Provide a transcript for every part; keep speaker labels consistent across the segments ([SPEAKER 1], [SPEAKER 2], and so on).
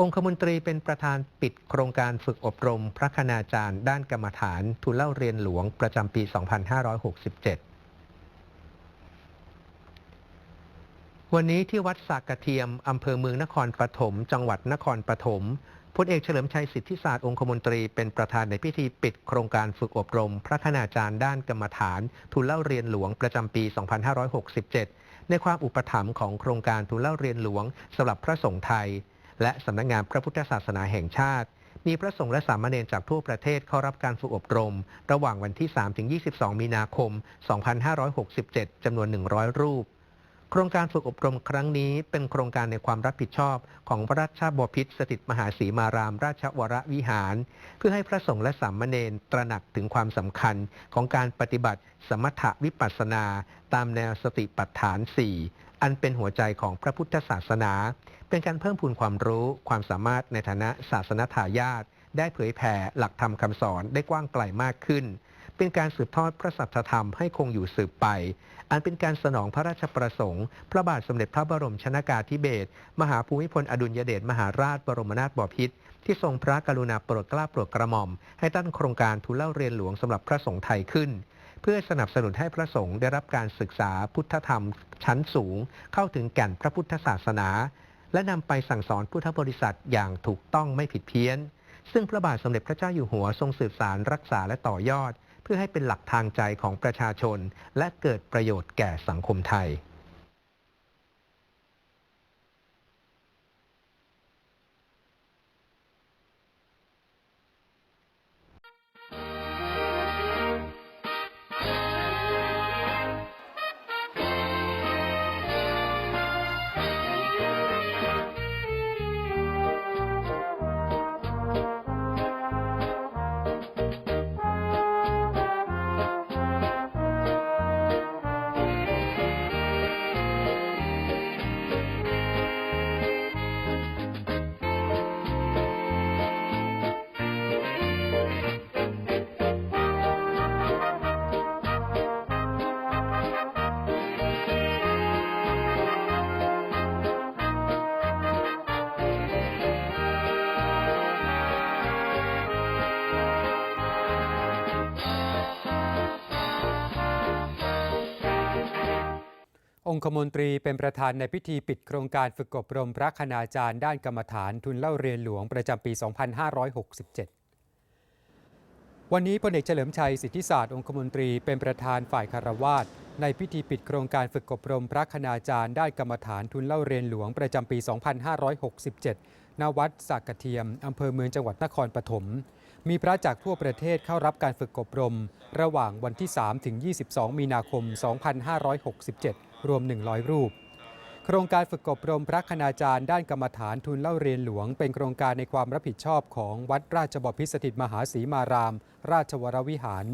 [SPEAKER 1] องคมนตรีเป็นประธานปิดโครงการฝึกอบรม พระคณาจารย์ ด้านกรรมฐาน ทุนเล่าเรียนหลวงประจำปี 2567 วันนี้ที่วัดสากกระเทียมอำเภอเมืองนครปฐมจังหวัดนครปฐมพลเอกเฉลิมชัยสิทธิศาสตร์องคมนตรีเป็นประธานในพิธีปิดโครงการฝึกอบรม พระคณาจารย์ด้านกรรมฐาน ทุนเล่าเรียนหลวงประจำปี 2567 ในความอุปถัมภ์ของโครงการทุนเล่าเรียนหลวงสำหรับพระสงฆ์ไทย และสำนักงานพระพุทธศาสนาแห่งชาติ มีพระสงฆ์และสามเณรจากทั่วประเทศเข้ารับการฝึกอบรม ระหว่างวันที่ 3-22 มีนาคม 2567 จำนวน 100 รูป โครงการฝึกอบรมครั้งนี้เป็นโครงการในความรับผิดชอบของพระราชบพิตรสถิตมหาสีมาราม ราชวรวิหาร เพื่อให้พระสงฆ์และสามเณรตระหนักถึงความสำคัญของการปฏิบัติสมถวิปัสสนา ตามแนวสติปัฏฐาน 4 อันเป็นหัวใจของพระพุทธศาสนา เป็นการเพิ่มพูนความรู้ความสามารถในฐานะศาสนทายาทได้เผยแผ่หลักธรรมคำสอนได้กว้างไกลมากขึ้น เป็นการสืบทอดพระสัจธรรมให้คงอยู่สืบไป อันเป็นการสนองพระราชประสงค์ พระบาทสมเด็จพระบรมชนากาธิเบศรมหาภูมิพลอดุลยเดชมหาราชบรมนาถบพิตรที่ทรงพระกรุณาโปรดเกล้าโปรดกระหม่อม ให้ตั้งโครงการทุนเล่าเรียนหลวงสำหรับพระสงฆ์ไทยขึ้น เพื่อสนับสนุนให้พระสงฆ์ได้รับการศึกษาพุทธธรรมชั้นสูง เข้าถึงแก่นพระพุทธศาสนา และนำไปสั่งสอนพุทธบริษัทอย่างถูกต้องไม่ผิดเพี้ยน ซึ่งพระบาทสมเด็จพระเจ้าอยู่หัวทรงสืบสารรักษาและต่อยอด เพื่อให้เป็นหลักทางใจของประชาชน และเกิดประโยชน์แก่สังคมไทย
[SPEAKER 2] องคมนตรีเป็นประธานในพิธีปิดโครงการฝึกอบรมพระคณาจารย์ด้านกรรมฐานทุนเล่าเรียนหลวงประจำปี 2567 วันนี้พลเอกเฉลิมชัยสิทธิศาสตร์องคมนตรีเป็นประธานฝ่ายคารวาสในพิธีปิดโครงการฝึกอบรมพระคณาจารย์ด้านกรรมฐานทุนเล่าเรียนหลวงประจำปี 2567 ณ วัดสากกระเทียมอำเภอเมืองจังหวัดนครปฐม มีพระจากทั่วประเทศเข้ารับการฝึกอบรม ระหว่างวันที่ 3 ถึง 22 มีนาคม 2567 รวม 100 รูป โครงการฝึกอบรมพระคณาจารย์ด้านกรรมฐานทุนเล่าเรียนหลวง เป็นโครงการในความรับผิดชอบของวัดราชบพิสถิตมหาศรีมาราม ราชวรวิหาร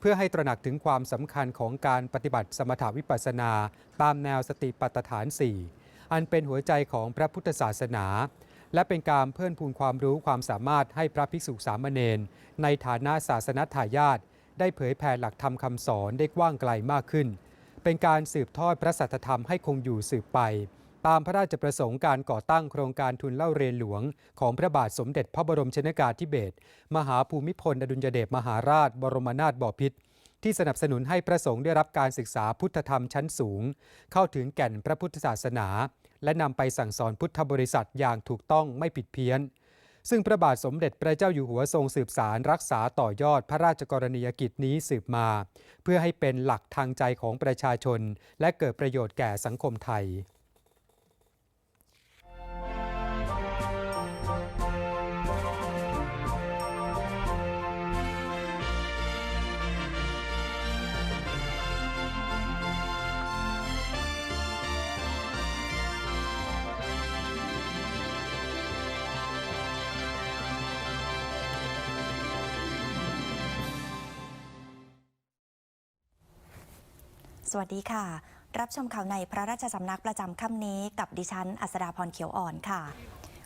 [SPEAKER 2] เพื่อให้ตระหนักถึงความสำคัญของการปฏิบัติสมถาวิปัสสนา ตามแนวสติปัฏฐาน 4 อันเป็นหัวใจของพระพุทธศาสนา และเป็นการเพิ่มพูนความรู้ความสามารถให้พระภิกษุสามเณรในฐานะศาสนทายาทได้เผยแผ่หลักธรรมคำสอนได้กว้างไกลมากขึ้น เป็นการสืบทอดพระสัทธรรมให้คงอยู่สืบไป ตามพระราชประสงค์การก่อตั้งโครงการทุนเล่าเรียนหลวง ของพระบาทสมเด็จพระบรมชนกาธิเบศรมหาภูมิพลอดุลยเดชมหาราช บรมนาถบพิตร ที่สนับสนุนให้พระสงฆ์ได้รับการศึกษาพุทธธรรมชั้นสูง เข้าถึงแก่นพระพุทธศาสนา และนำไปสั่งสอนพุทธบริษัทอย่างถูกต้องไม่ผิดเพี้ยน ซึ่งพระบาทสมเด็จพระเจ้าอยู่หัวทรงสืบสารรักษาต่อยอดพระราชกรณียกิจนี้สืบมา เพื่อให้เป็นหลักทางใจของประชาชน และเกิดประโยชน์แก่สังคมไทย
[SPEAKER 3] สวัสดีค่ะ รับชมข่าวในพระราชสำนักประจำค่ำนี้กับดิฉัน อัสดาพรเขียวอ่อนค่ะ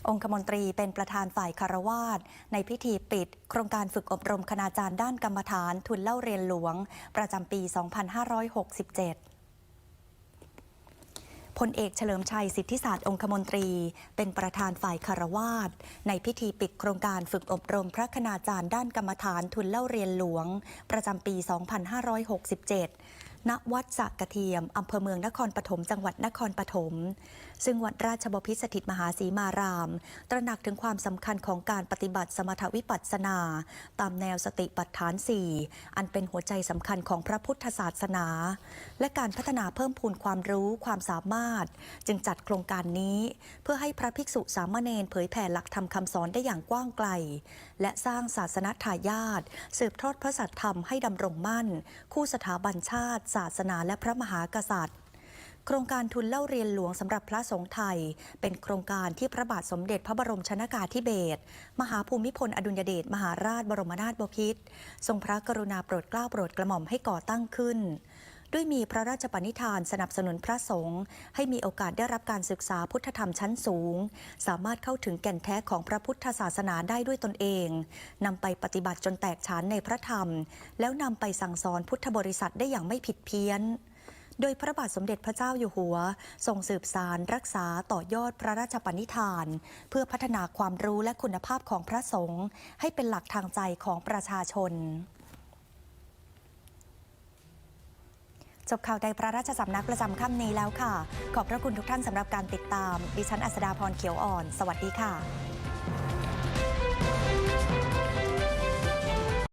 [SPEAKER 3] องคมนตรีเป็นประธานฝ่ายคารวาสในพิธีปิด โครงการฝึกอบรมคณาจารย์ด้านกรรมฐานทุนเล่าเรียนหลวง ประจำปี 2567พลเอกเฉลิมชัยสิทธิศาสตร์องคมนตรี เป็นประธานฝ่ายคารวาสในพิธีปิดโครงการฝึกอบรมพระคณาจารย์ด้านกรรมฐานทุนเล่าเรียนหลวง ประจำปี 2567 ณวัดสักระเทียมอำเภอเมืองนครปฐมจังหวัดนครปฐมซึ่งวัดราชบพิตรสถิตมหาสีมาราม ตระหนักถึงความสำคัญของการปฏิบัติสมถวิปัสสนา ตามแนวสติปัฏฐาน 4 อันเป็นหัวใจสำคัญของพระพุทธศาสนา และการพัฒนาเพิ่มพูนความรู้ความสามารถ จึงจัดโครงการนี้ เพื่อให้พระภิกษุสามเณรเผยแผ่หลักธรรมคำสอนได้อย่างกว้างไกล และสร้างศาสนทายาทสืบทอดพระสัตธรรมให้ดำรงมั่น คู่สถาบันชาติศาสนาและพระมหากษัตริย์ โครงการทุนเล่าเรียนหลวงสำหรับพระสงฆ์ไทย เป็นโครงการที่พระบาทสมเด็จพระบรมชนากาธิเบศรมหาภูมิพลอดุลยเดชมหาราชบรมนาถบพิตรทรงพระกรุณาโปรดเกล้าโปรดกระหม่อมให้ก่อตั้งขึ้น ด้วยมีพระราชปณิธานสนับสนุนพระสงฆ์ให้มีโอกาสได้รับการศึกษาพุทธธรรมชั้นสูง สามารถเข้าถึงแก่นแท้ของพระพุทธศาสนาได้ด้วยตนเองนำไปปฏิบัติจนแตกฉานในพระธรรม แล้วนำไปสั่งสอนพุทธบริษัทได้อย่างไม่ผิดเพี้ยนโดยพระบาทสมเด็จพระเจ้าอยู่หัว ทรงสืบสารรักษาต่อยอดพระราชปณิธาน เพื่อพัฒนาความรู้และคุณภาพของพระสงฆ์ให้เป็นหลักทางใจของประชาชน จบข่าวในพระราชสำนักประจำค่ำนี้แล้วค่ะ ขอบพระคุณทุกท่านสำหรับการติดตาม ดิฉันอัสดาพรเขียวอ่อน สวัสดีค่ะ